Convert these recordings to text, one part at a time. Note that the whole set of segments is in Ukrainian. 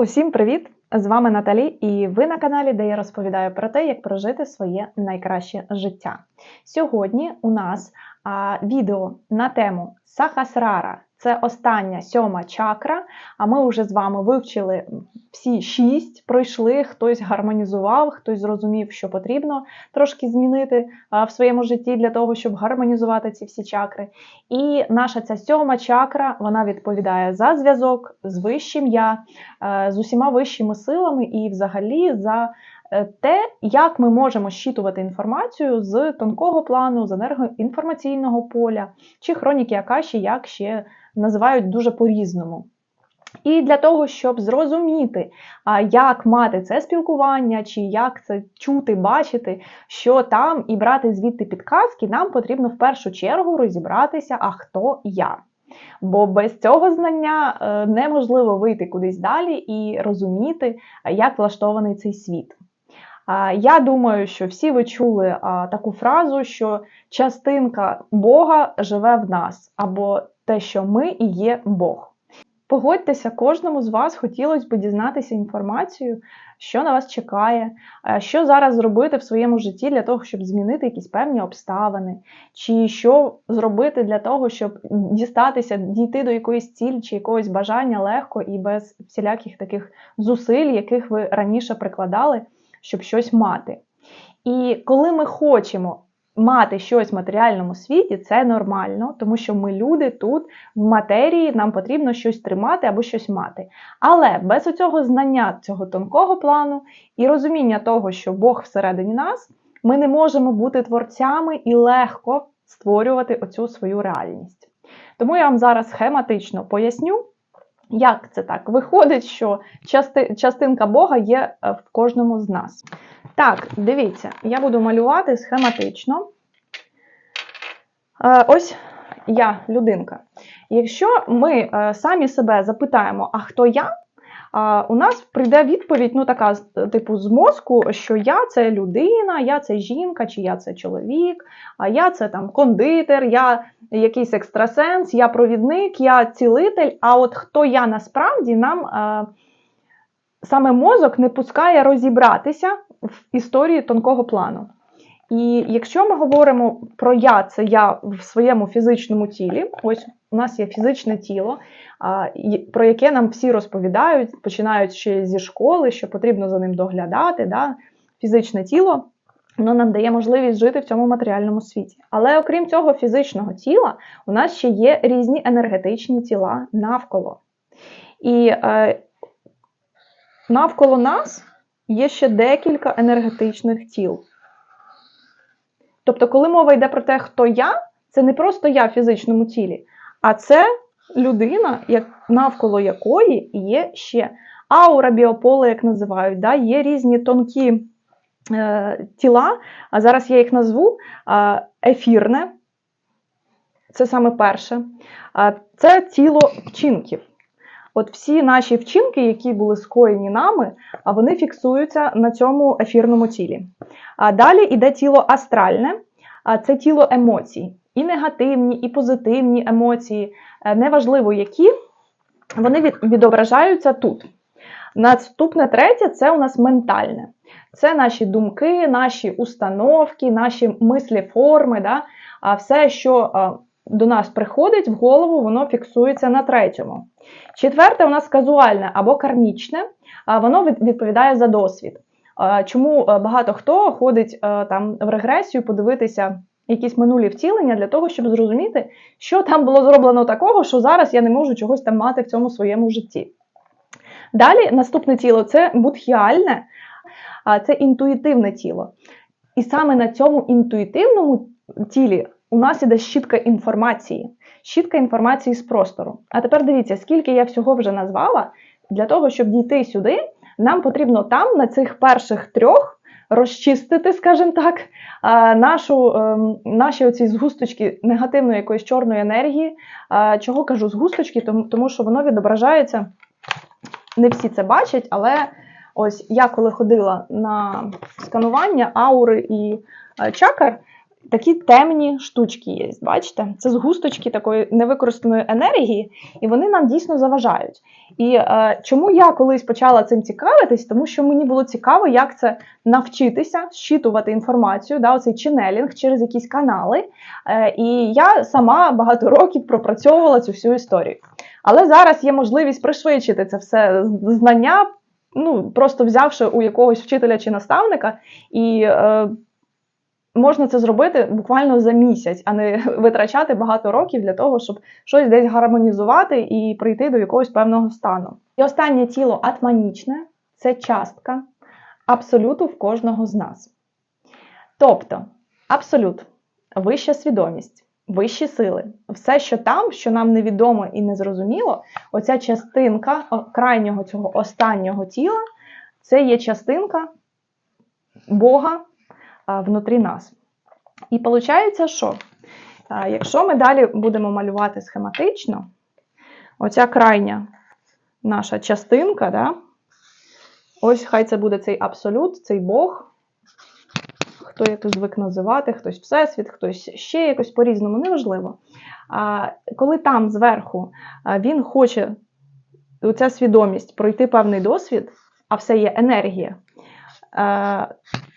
Усім привіт! З вами Наталі, і ви на каналі, де я розповідаю про те, як прожити своє найкраще життя. Сьогодні у нас а, відео на тему Сахасрара. Це остання сьома чакра. А ми вже з вами вивчили всі шість, пройшли, хтось гармонізував, хтось зрозумів, що потрібно трошки змінити в своєму житті для того, щоб гармонізувати ці всі чакри. І наша ця сьома чакра вона відповідає за зв'язок з вищим я, е, з усіма вищими силами і взагалі за е, те, як ми можемо щитувати інформацію з тонкого плану, з енергоінформаційного поля, чи хроніки Акаші, як ще називають дуже по-різному. І для того, щоб зрозуміти, як мати це спілкування, чи як це чути, бачити, що там, і брати звідти підказки, нам потрібно в першу чергу розібратися, а хто я. Бо без цього знання е, неможливо вийти кудись далі і розуміти, як влаштований цей світ. Я думаю, що всі ви чули таку фразу, що частинка Бога живе в нас, або те, що ми і є Бог. Погодьтеся, кожному з вас хотілося б дізнатися інформацію, що на вас чекає, е, що зараз зробити в своєму житті для того, щоб змінити якісь певні обставини, чи що зробити для того, щоб дістатися, дійти до якоїсь цілі чи якогось бажання легко і без всіляких таких зусиль, яких ви раніше прикладали, щоб щось мати. І коли ми хочемо мати щось в матеріальному світі це нормально, тому що ми люди тут в матерії, нам потрібно щось тримати або щось мати. Але без цього знання цього тонкого плану і розуміння того, що Бог всередині нас, ми не можемо бути творцями і легко створювати оцю свою реальність. Тому я вам зараз схематично поясню. Як це так? Виходить, що части, частинка Бога є е, в кожному з нас. Так, дивіться, я буду малювати схематично. Е, ось я, людинка. Якщо ми е, самі себе запитаємо, а хто я? У нас прийде відповідь, ну така, типу, з мозку, що я це людина, я це жінка, чи я це чоловік, а я це там кондитер, я якийсь екстрасенс, я провідник, я цілитель. А от хто я насправді нам е, саме мозок не пускає розібратися в історії тонкого плану. І якщо ми говоримо про я, це я в своєму фізичному тілі, ось у нас є фізичне тіло, про яке нам всі розповідають, починають ще зі школи, що потрібно за ним доглядати. Да? Фізичне тіло воно нам дає можливість жити в цьому матеріальному світі. Але окрім цього фізичного тіла, у нас ще є різні енергетичні тіла навколо. І е, навколо нас є ще декілька енергетичних тіл. Тобто, коли мова йде про те, хто я, це не просто я в фізичному тілі, а це людина, навколо якої є ще аура біополе, як називають, да? є різні тонкі е, тіла. А зараз я їх назву ефірне. Це саме перше. Це тіло вчинків. От всі наші вчинки, які були скоєні нами, вони фіксуються на цьому ефірному тілі. А далі йде тіло астральне, це тіло емоцій. І негативні, і позитивні емоції, е, неважливо які, вони відображаються тут. Наступне третє це у нас ментальне. Це наші думки, наші установки, наші мислі, форми. Да? А все, що до нас приходить в голову, воно фіксується на третьому. Четверте, у нас казуальне або кармічне, воно відповідає за досвід. Чому багато хто ходить там в регресію, подивитися якісь минулі втілення для того, щоб зрозуміти, що там було зроблено такого, що зараз я не можу чогось там мати в цьому своєму житті. Далі наступне тіло це будхіальне, це інтуїтивне тіло. І саме на цьому інтуїтивному тілі у нас іде щітка інформації, щітка інформації з простору. А тепер дивіться, скільки я всього вже назвала, для того, щоб дійти сюди, нам потрібно там, на цих перших трьох, розчистити, скажімо так, нашу, ем, наші оці згусточки негативної якоїсь чорної енергії. Чого кажу згусточки? Тому що воно відображається, не всі це бачать, але ось я коли ходила на сканування аури і чакр, такі темні штучки є. Бачите? Це згусточки такої невикористаної енергії, і вони нам дійсно заважають. І е, чому я колись почала цим цікавитись? Тому що мені було цікаво, як це навчитися зчитувати інформацію, да, оцей ченелінг через якісь канали. Е, і я сама багато років пропрацьовувала цю всю історію. Але зараз є можливість пришвидшити це все знання, ну просто взявши у якогось вчителя чи наставника, і е, можна це зробити буквально за місяць, а не витрачати багато років для того, щоб щось десь гармонізувати і прийти до якогось певного стану. І останнє тіло атманічне це частка абсолюту в кожного з нас. Тобто, абсолют, вища свідомість вищі сили. Все, що там, що нам невідомо і незрозуміло, оця частинка крайнього цього останнього тіла, це є частинка Бога внутрі нас. І виходить, що якщо ми далі будемо малювати схематично, оця крайня наша частинка, да, ось хай це буде цей абсолют, цей Бог хто як звик називати, хтось Всесвіт, хтось ще якось по-різному, неважливо. А коли там зверху він хоче ця свідомість пройти певний досвід, а все є енергія,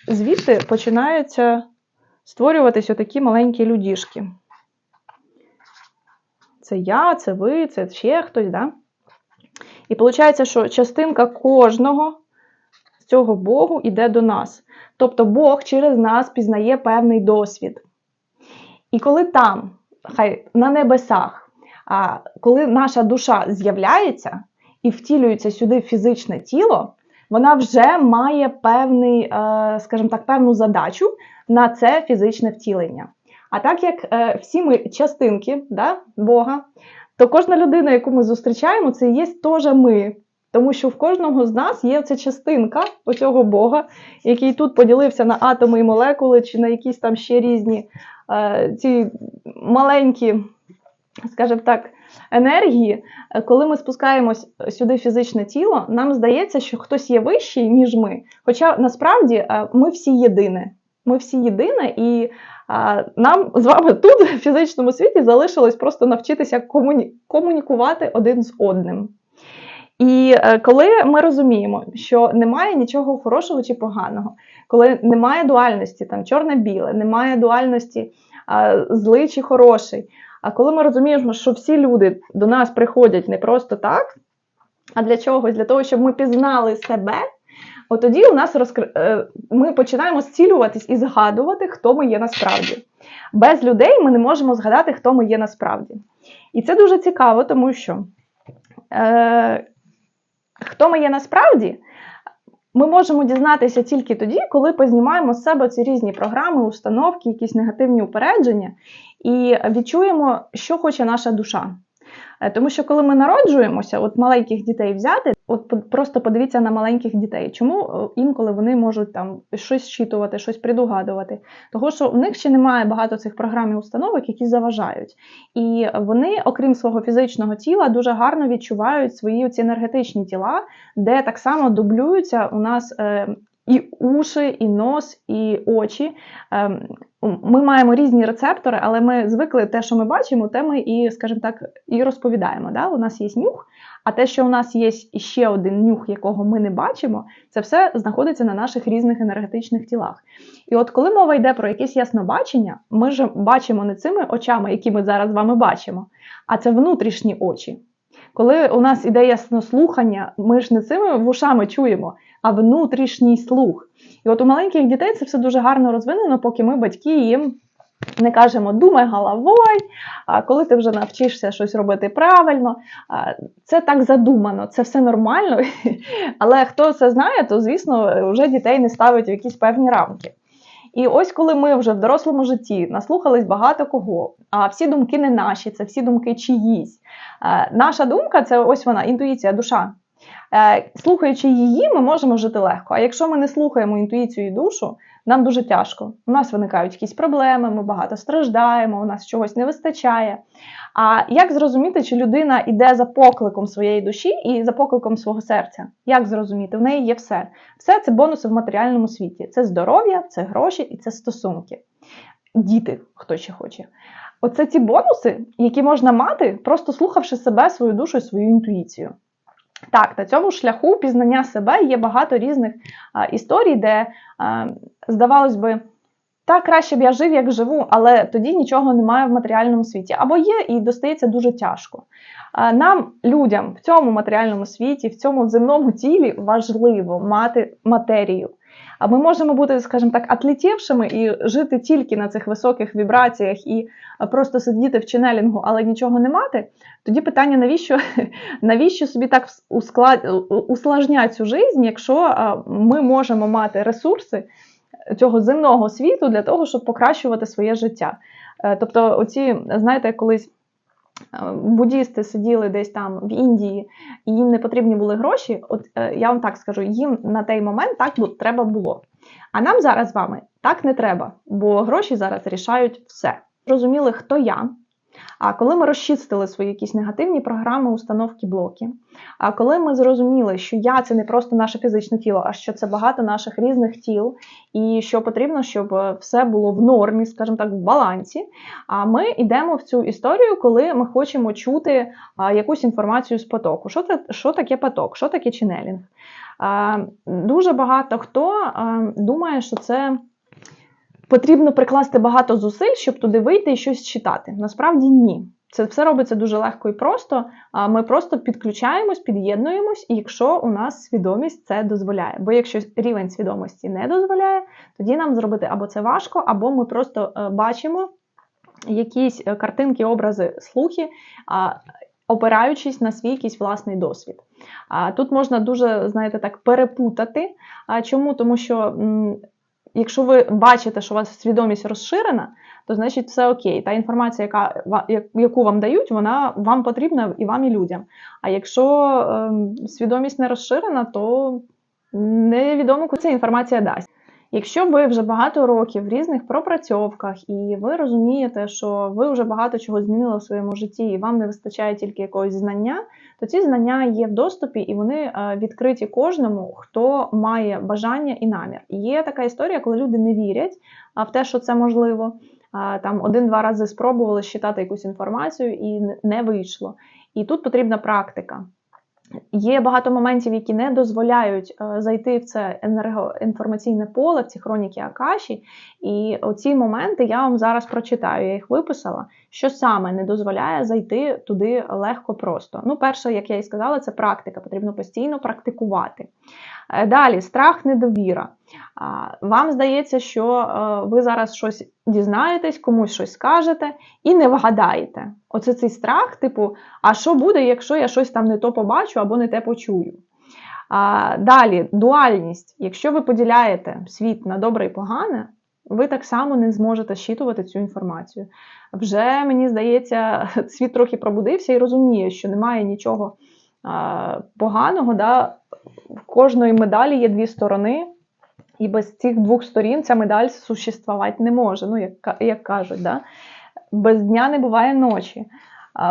звідти починаються створюватись отакі маленькі людішки. Це я, це ви, це ще хтось, да? І виходить, що частинка кожного з цього Богу йде до нас. Тобто Бог через нас пізнає певний досвід. І коли там, хай на небесах, коли наша душа з'являється і втілюється сюди фізичне тіло, вона вже має певний, е, скажімо так, певну задачу на це фізичне втілення. А так як е, всі ми частинки да, Бога, то кожна людина, яку ми зустрічаємо, це є теж ми. Тому що в кожного з нас є ця частинка оцього Бога, який тут поділився на атоми і молекули, чи на якісь там ще різні е, ці маленькі, скажімо так, енергії. Коли ми спускаємось сюди в фізичне тіло, нам здається, що хтось є вищий, ніж ми. Хоча насправді е, ми всі єдине. Ми всі єдине, і а, е, нам з вами тут, в фізичному світі, залишилось просто навчитися комуні... комунікувати один з одним. І е, коли ми розуміємо, що немає нічого хорошого чи поганого, коли немає дуальності, там чорне-біле, немає дуальності злий чи хороший. А коли ми розуміємо, що всі люди до нас приходять не просто так, а для чогось, для того, щоб ми пізнали себе, от тоді у нас розкр... Е, ми починаємо зцілюватись і згадувати, хто ми є насправді. Без людей ми не можемо згадати, хто ми є насправді. І це дуже цікаво, тому що. Е, Хто ми є насправді, ми можемо дізнатися тільки тоді, коли познімаємо з себе ці різні програми, установки, якісь негативні упередження, і відчуємо, що хоче наша душа. Е, тому що коли ми народжуємося, от маленьких дітей взяти, от просто подивіться на маленьких дітей, чому е, інколи вони можуть там щось щитувати, щось предугадувати. Того, що в них ще немає багато цих програм і установок, які заважають. І вони, окрім свого фізичного тіла, дуже гарно відчувають свої ці енергетичні тіла, де так само дублюються у нас. Е, і уші, і нос, і очі. Ми маємо різні рецептори, але ми звикли те, що ми бачимо, те ми і, скажімо так, і розповідаємо. Да? У нас є нюх, а те, що у нас є ще один нюх, якого ми не бачимо, це все знаходиться на наших різних енергетичних тілах. І от коли мова йде про якесь яснобачення, ми ж бачимо не цими очами, які ми зараз з вами бачимо, а це внутрішні очі. Коли у нас іде яснослухання, ми ж не цими вушами чуємо, а внутрішній слух. І от у маленьких дітей це все дуже гарно розвинено, поки ми, батьки, їм не кажемо думай головою, а коли ти вже навчишся щось робити правильно. Це так задумано, це все нормально. Але хто це знає, то звісно вже дітей не ставить в якісь певні рамки. І ось коли ми вже в дорослому житті наслухались багато кого, а всі думки не наші, це всі думки чиїсь. Наша думка це ось вона, інтуїція, душа. Е, слухаючи її, ми можемо жити легко. А якщо ми не слухаємо інтуїцію і душу, нам дуже тяжко. У нас виникають якісь проблеми, ми багато страждаємо, у нас чогось не вистачає. А як зрозуміти, чи людина йде за покликом своєї душі і за покликом свого серця? Як зрозуміти? В неї є все. Все це бонуси в матеріальному світі. Це здоров'я, це гроші і це стосунки. діти, хто ще хоче. Оце ті бонуси, які можна мати, просто слухавши себе, свою душу і свою інтуїцію. Так, на цьому шляху пізнання себе є багато різних а, історій, де, а, здавалось би, так, краще б я жив, як живу, але тоді нічого немає в матеріальному світі. Або є і достається дуже тяжко. Нам, людям в цьому матеріальному світі, в цьому земному тілі важливо мати матерію. А ми можемо бути, скажімо так, атлетівшими і жити тільки на цих високих вібраціях і просто сидіти в ченелінгу, але нічого не мати. Тоді питання, навіщо навіщо собі так усклад... усложняти цю життя, якщо ми можемо мати ресурси цього земного світу для того, щоб покращувати своє життя. Е, Тобто, оці, знаєте, колись. Е, Буддісти сиділи десь там в Індії, і їм не потрібні були гроші. От е, я вам так скажу, їм на той момент так треба було. А нам зараз з вами так не треба, бо гроші зараз рішають все. Розуміли, хто я. А коли ми розчистили свої якісь негативні програми, установки, блоки, а коли ми зрозуміли, що я це не просто наше фізичне тіло, а що це багато наших різних тіл, і що потрібно, щоб е, все було в нормі, скажімо так, в балансі. А ми йдемо в цю історію, коли ми хочемо чути якусь інформацію з потоку. Що це що таке поток, що таке ченелінг? Дуже багато хто думає, що це потрібно прикласти багато зусиль, щоб туди вийти і щось читати. Насправді ні. Це все робиться дуже легко і просто. Ми просто підключаємось, під'єднуємось, і якщо у нас свідомість це дозволяє. Бо якщо рівень свідомості не дозволяє, тоді нам зробити або це важко, або ми просто е, бачимо якісь е, картинки, образи, слухи, опираючись на свій якийсь власний досвід. Тут можна дуже, знаєте, так перепутати. Чому? Тому що якщо ви бачите, що у вас свідомість розширена, то значить все окей. Та інформація, яка, яку вам дають, вона вам потрібна і вам, і людям. А якщо ем, свідомість не розширена, то невідомо, куди ця інформація дасть. Якщо ви вже багато років в різних пропрацьовках, і ви розумієте, що ви вже багато чого змінили в своєму житті, і вам не вистачає тільки якогось знання, то ці знання є в доступі і вони е, відкриті кожному, хто має бажання і намір. Є така історія, коли люди не вірять в те, що це можливо. Там один-два рази спробували считати якусь інформацію і не- не вийшло. І тут потрібна практика. Є багато моментів, які не дозволяють е, зайти в це енергоінформаційне поле, в ці хроніки Акаші. І оці моменти я вам зараз прочитаю. Я їх виписала, що саме не дозволяє зайти туди легко просто. Ну, перше, як я і сказала, це практика. Потрібно постійно практикувати. Е, Далі страх, недовіра. Вам здається, що е, ви зараз щось дізнаєтесь, комусь щось скажете і не вгадаєте. Оце цей страх, типу, а що буде, якщо я щось там не то побачу або не те почую? Далі, дуальність. Якщо ви поділяєте світ на добре і погане, ви так само не зможете щитувати цю інформацію. Вже, мені здається, світ трохи пробудився і розуміє, що немає нічого поганого. Да? В кожної медалі є дві сторони, і без цих двох сторін ця медаль существувати не може. Ну, як, як кажуть, да? без дня не буває ночі,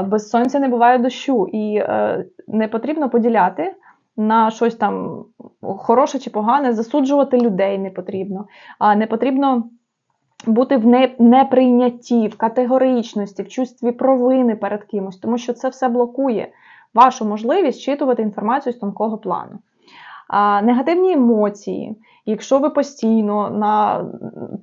без сонця не буває дощу. І е, не потрібно поділяти на щось там хороше чи погане, засуджувати людей не потрібно. А не потрібно бути в неприйнятті, в категоричності, в чувстві провини перед кимось, тому що це все блокує вашу можливість щитувати інформацію з тонкого плану. А, негативні емоції. Якщо ви постійно на,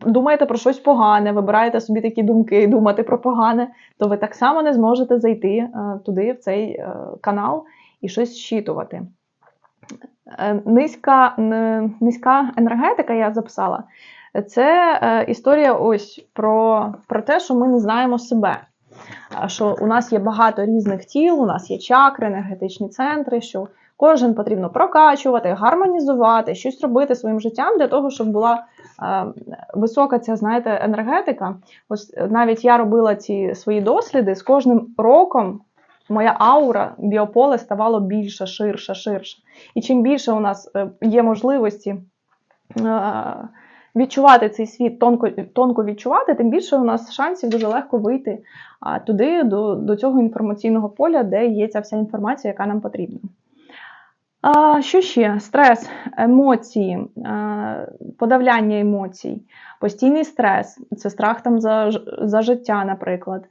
думаєте про щось погане, вибираєте собі такі думки, думати про погане, то ви так само не зможете зайти е, туди, в цей е, канал, і щось щитувати. Е, низька, низька енергетика, я записала, це історія ось про, про те, що ми не знаємо себе. Що у нас є багато різних тіл, у нас є чакри, енергетичні центри, що кожен потрібно прокачувати, гармонізувати, щось робити своїм життям для того, щоб була е, висока ця, знаєте, енергетика. Ось е, навіть я робила ці свої досліди з кожним роком. Моя аура, біополе ставало більше, ширше, ширше. І чим більше у нас е, є можливості е, відчувати цей світ, тонко, тонко відчувати, тим більше у нас шансів дуже легко вийти туди, до, до цього інформаційного поля, де є ця вся інформація, яка нам потрібна. А, що ще? Стрес, емоції, подавляння емоцій, постійний стрес, це страх там за, за життя, наприклад.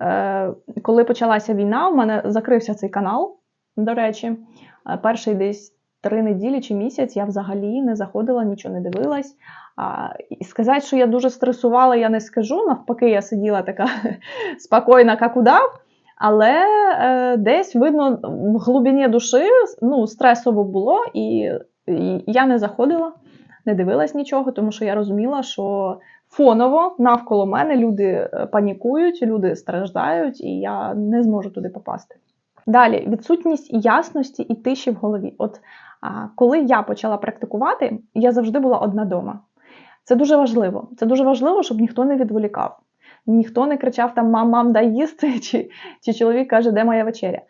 Е, коли почалася війна, у мене закрився цей канал, до речі. Е, Перший десь три неділі чи місяць я взагалі не заходила, нічого не дивилась. А, і сказати, що я дуже стресувала, я не скажу. Навпаки, я сиділа така спокійна, як удав. Але е, десь видно в глибині душі ну, стресово було, і, і я не заходила, не дивилась нічого, тому що я розуміла, що фоново навколо мене люди е, панікують, люди страждають, і я не зможу туди попасти. Далі відсутність ясності і тиші в голові. От а, коли я почала практикувати, я завжди була одна дома. Це дуже важливо. Це дуже важливо, щоб ніхто не відволікав. Ніхто не кричав там мам, мам, дай їсти, чи, чи чоловік каже, де моя вечеря.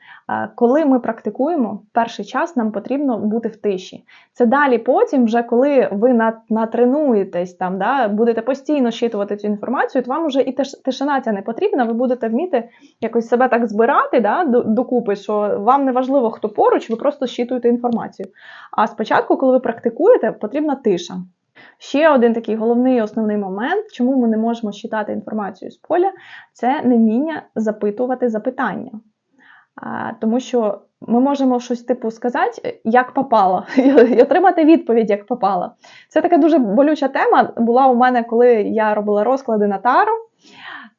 Коли ми практикуємо, перший час нам потрібно бути в тиші. Це далі потім, вже коли ви натренуєтесь, там, да, будете постійно щитувати цю інформацію, то вам вже і тишина ця не потрібна, ви будете вміти якось себе так збирати да, докупи, що вам не важливо, хто поруч, ви просто щитуєте інформацію. А спочатку, коли ви практикуєте, потрібна тиша. Ще один такий головний основний момент, чому ми не можемо читати інформацію з поля, це невміння запитувати запитання. А, тому що ми можемо щось типу сказати, як попало, і отримати відповідь, як попало. Це така дуже болюча тема була у мене, коли я робила розклади на тару.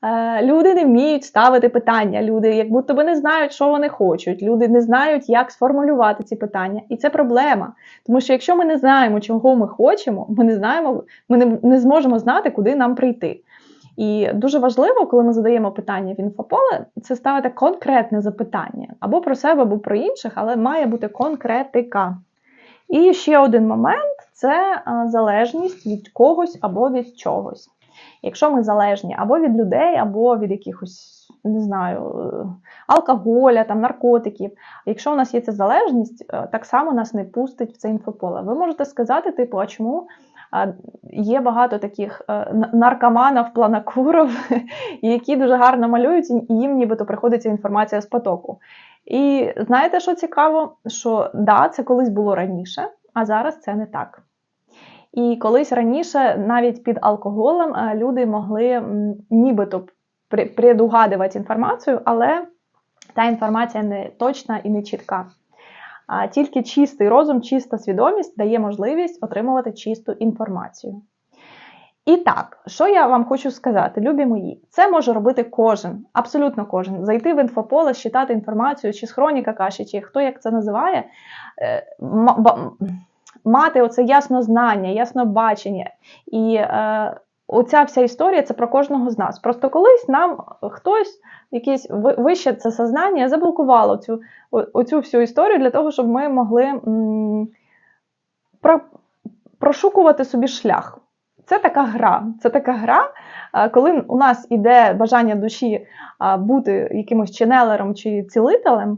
Е, Люди не вміють ставити питання, люди як будто би не знають, що вони хочуть. Люди не знають, як сформулювати ці питання. І це проблема. Тому що якщо ми не знаємо, чого ми хочемо, ми не знаємо, ми не, не зможемо знати, куди нам прийти. І дуже важливо, коли ми задаємо питання в інфополе, це ставити конкретне запитання або про себе, або про інших, але має бути конкретика. І ще один момент це е, залежність від когось або від чогось. Якщо ми залежні або від людей, або від якихось, не знаю, е, алкоголя, там, наркотиків. Якщо у нас є ця залежність, е, так само нас не пустить в це інфополе. Ви можете сказати, типу, а чому е, є багато таких наркоманів, планакурів, які дуже гарно малюють, і їм нібито приходиться інформація з потоку. І знаєте, що цікаво? Що да, це колись було раніше, а зараз це не так. І колись раніше, навіть під алкоголем, е, люди могли нібито предугадувати інформацію, але та інформація не точна і не чітка. Тільки чистий розум, чиста свідомість дає можливість отримувати чисту інформацію. І так, що я вам хочу сказати, любі мої, це може робити кожен, абсолютно кожен. Зайти в інфополе, читати інформацію, чи з хроніка каші, чи хто як це називає, е, мати оце яснознання, яснобачення. І е, оця вся історія це про кожного з нас. Просто колись нам хтось, якесь вище це сознання, заблокувало цю, оцю всю історію для того, щоб ми могли м, про, прошукувати собі шлях. Це така гра. Це така гра, е, коли у нас іде бажання душі бути якимось ченелером чи цілителем,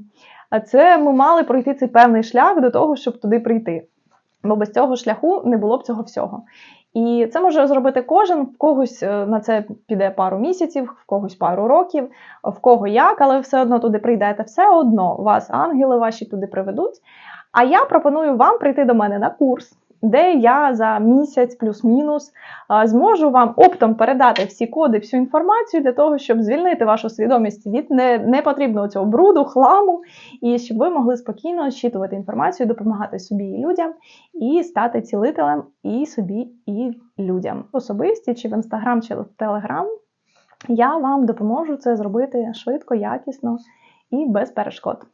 а це ми мали пройти цей певний шлях до того, щоб туди прийти. Бо без цього шляху не було б цього всього. І це може зробити кожен, в когось е, на це піде пару місяців, в когось пару років, в кого як, але все одно туди прийдете. Все одно вас ангели ваші туди приведуть. А я пропоную вам прийти до мене на курс, де я за місяць плюс-мінус зможу вам оптом передати всі коди, всю інформацію для того, щоб звільнити вашу свідомість від непотрібного цього бруду, хламу, і щоб ви могли спокійно щитувати інформацію, допомагати собі і людям, і стати цілителем і собі, і людям. Особисті чи в інстаграм, чи в телеграм. Я вам допоможу це зробити швидко, якісно і без перешкод.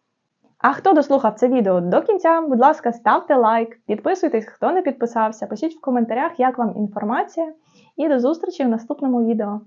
А хто дослухав це відео до кінця, будь ласка, ставте лайк, підписуйтесь, хто не підписався, пишіть в коментарях, як вам інформація, і до зустрічі в наступному відео.